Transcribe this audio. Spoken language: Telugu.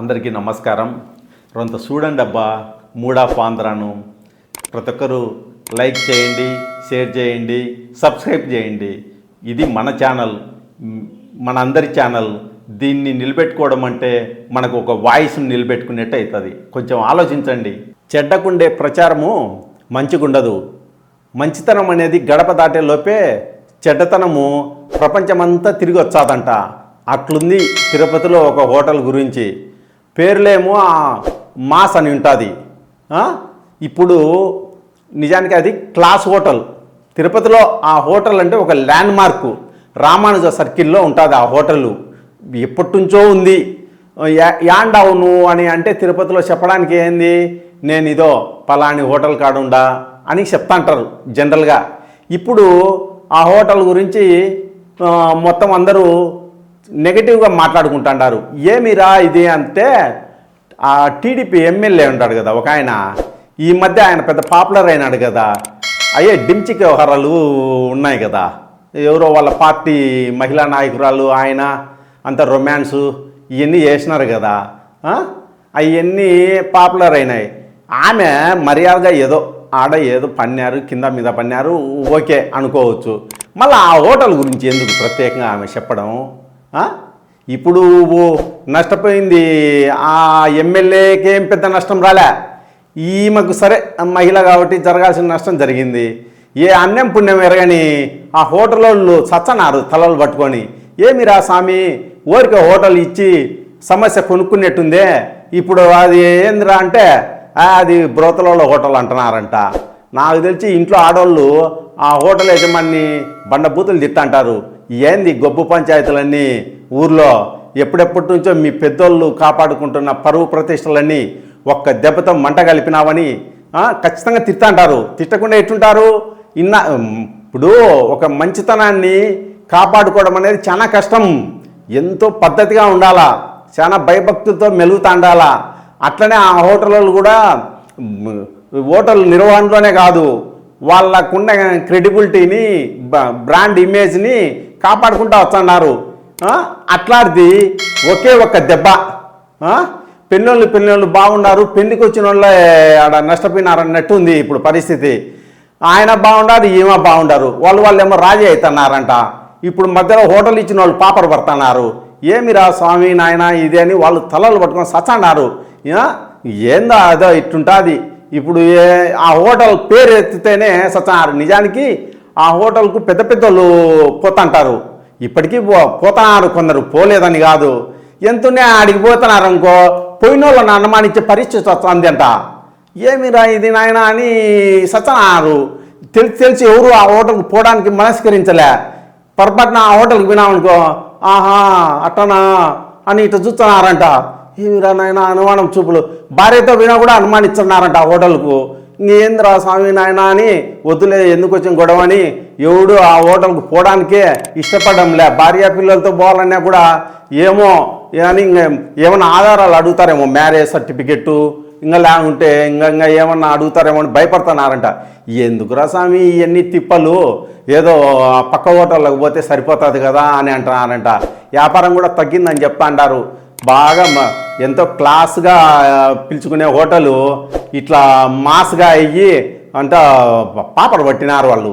అందరికీ నమస్కారం. రొంత చూడండి అబ్బా మూడా ఆంధ్రాను. ప్రతి ఒక్కరు లైక్ చేయండి షేర్ చేయండి సబ్స్క్రైబ్ చేయండి. ఇది మన ఛానల్ మన అందరి ఛానల్. దీన్ని నిలబెట్టుకోవడం అంటే మనకు ఒక వాయిస్ని నిలబెట్టుకున్నట్టు అవుతుంది. కొంచెం ఆలోచించండి. చెడ్డకుండే ప్రచారము మంచిగుండదు. మంచితనం అనేది గడప దాటే లోపే చెడ్డతనము ప్రపంచమంతా తిరిగి వచ్చాదంట అట్లుంది తిరుపతిలో ఒక హోటల్ గురించి. పేర్లేమో మాస్ అని ఉంటుంది. ఇప్పుడు నిజానికి అది క్లాస్ హోటల్. తిరుపతిలో ఆ హోటల్ అంటే ఒక ల్యాండ్ మార్కు రామానుజ సర్కిల్లో ఉంటుంది ఆ హోటల్. ఎప్పటి నుంచో ఉంది. యా- యాండావును అని అంటే తిరుపతిలో చెప్పడానికి ఏంది? నేను ఇదో పలాని హోటల్ కాడుండా అని చెప్తాంటారు జనరల్గా. ఇప్పుడు ఆ హోటల్ గురించి మొత్తం అందరూ నెగటివ్గా మాట్లాడుకుంటుంటారు ఏమిరా ఇది అంటే ఆ టీడీపీ ఎమ్మెల్యే ఉంటాడు కదా ఒక ఆయన ఈ మధ్య ఆయన పెద్ద పాపులర్ అయినాడు కదా. అయ్యే డించిక్ వ్యవహారాలు ఉన్నాయి కదా. ఎవరో వాళ్ళ పార్టీ మహిళా నాయకురాలు ఆయన అంత రొమాన్సు ఇవన్నీ చేసినారు కదా. అవన్నీ పాపులర్ అయినాయి. ఆమె మర్యాదగా ఏదో ఆడ ఏదో పన్నారు కింద మీద పన్నారు ఓకే అనుకోవచ్చు. మళ్ళీ ఆ హోటల్ గురించి ఎందుకు ప్రత్యేకంగా ఆమె చెప్పడం? ఇప్పుడు నష్టపోయింది. ఆ ఎమ్మెల్యేకి ఏం పెద్ద నష్టం రాలే. ఈమెకు సరే మహిళ కాబట్టి జరగాల్సిన నష్టం జరిగింది. ఏ అన్యం పుణ్యం ఎరగని ఆ హోటల్ వాళ్ళు చచ్చనారు తలలు పట్టుకొని. ఏమిరా స్వామి ఊరికే హోటల్ ఇచ్చి సమస్య కొనుక్కున్నట్టుందే. ఇప్పుడు అది ఏందిరా అంటే అది బ్రోతలలో హోటల్ అంటున్నారంట. నాకు తెలిసి ఇంట్లో ఆడవాళ్ళు ఆ హోటల్ యజమాని బండబూతులు తిట్టంటారు. ఏంది గొప్ప పంచాయతీలన్నీ ఊర్లో? ఎప్పుడెప్పటి నుంచో మీ పెద్దోళ్ళు కాపాడుకుంటున్న పరువు ప్రతిష్టలన్నీ ఒక్క దెబ్బతో మంట కలిపినావని ఖచ్చితంగా తిట్టంటారు తిట్టకుండా ఎట్టుంటారు? ఇన్న ఇప్పుడు ఒక మంచితనాన్ని కాపాడుకోవడం అనేది చాలా కష్టం. ఎంతో పద్ధతిగా ఉండాలా? చాలా భయభక్తులతో మెలుగుతా ఉండాలా అట్లనే ఆ హోటళ్ళు కూడా హోటల్ నిర్వహణలోనే కాదు వాళ్ళకున్న క్రెడిబిలిటీని బ- బ్రాండ్ ఇమేజ్ని కాపాడుకుంటూ వస్తున్నారు. అట్లాంటిది ఒకే ఒక్క దెబ్బ. ఆ? పెళ్ళోళ్ళు పెళ్ళోళ్ళు బాగున్నారు. పెళ్ళికి వచ్చిన వాళ్ళే ఆడ నష్టపోయినారన్నట్టు ఉంది ఇప్పుడు పరిస్థితి. ఆయన బాగుండారు ఈమె బాగుండారు. వాళ్ళు వాళ్ళు ఏమో రాజీ అవుతున్నారంట. ఇప్పుడు మధ్యలో హోటల్ ఇచ్చిన వాళ్ళు పాపర్ పడుతున్నారు. ఏమిరా స్వామి నాయన ఇదే అని వాళ్ళు తలలు పట్టుకొని సచ్చన్నారు ఏందో అదో ఇట్టుంటుంది? ఇప్పుడు ఏ ఆ హోటల్ పేరు ఎత్తితేనే సచ్చన్నారు నిజానికి ఆ హోటల్కు పెద్ద పెద్దోళ్ళు పోతుంటారు. ఇప్పటికీ పో పోతున్నారు కొందరు పోలేదని కాదు. ఎంతనే ఆడికి పోతున్నారు అనుకో పోయిన వాళ్ళని అనుమానించే పరిస్థితి వస్తుంది అంట ఏమిరా ఇది నాయన అని సత్యనారు తెలిసి తెలిసి ఎవరు ఆ హోటల్కి పోవడానికి మనస్కరించలే. పొరపాటున ఆ హోటల్కి వినామనుకో ఆహా అట్టనా అని ఇట్లా చూస్తున్నారంట. ఏమిరా నాయన అనుమానం చూపులు. భార్యతో వినా కూడా అనుమానిస్తున్నారంట ఆ హోటల్కు. ఇంకేంద్రా స్వామి నాయన అని వద్దులే ఎందుకు వచ్చిన గొడవ అని ఎవడు ఆ హోటల్కి పోవడానికే ఇష్టపడంలే భార్య పిల్లలతో పోవాలన్నా కూడా ఏమో అని ఏమైనా ఆధారాలు అడుగుతారేమో మ్యారేజ్ సర్టిఫికెట్టు ఇంకా లేకుంటే ఇంకా ఇంకా ఏమన్నా అడుగుతారేమో అని భయపడుతున్నారంట. ఎందుకురా స్వామి ఇవన్నీ తిప్పలు? ఏదో పక్క హోటల్లోకి పోతే సరిపోతుంది కదా అని అంటున్నారంట. వ్యాపారం కూడా తగ్గిందని చెప్తా అంటారు. బాగా మ- ఎంతో క్లాస్గా పిలుచుకునే హోటలు ఇట్లా మాస్గా అయ్యి అంతా పాపడ పట్టినారు వాళ్ళు.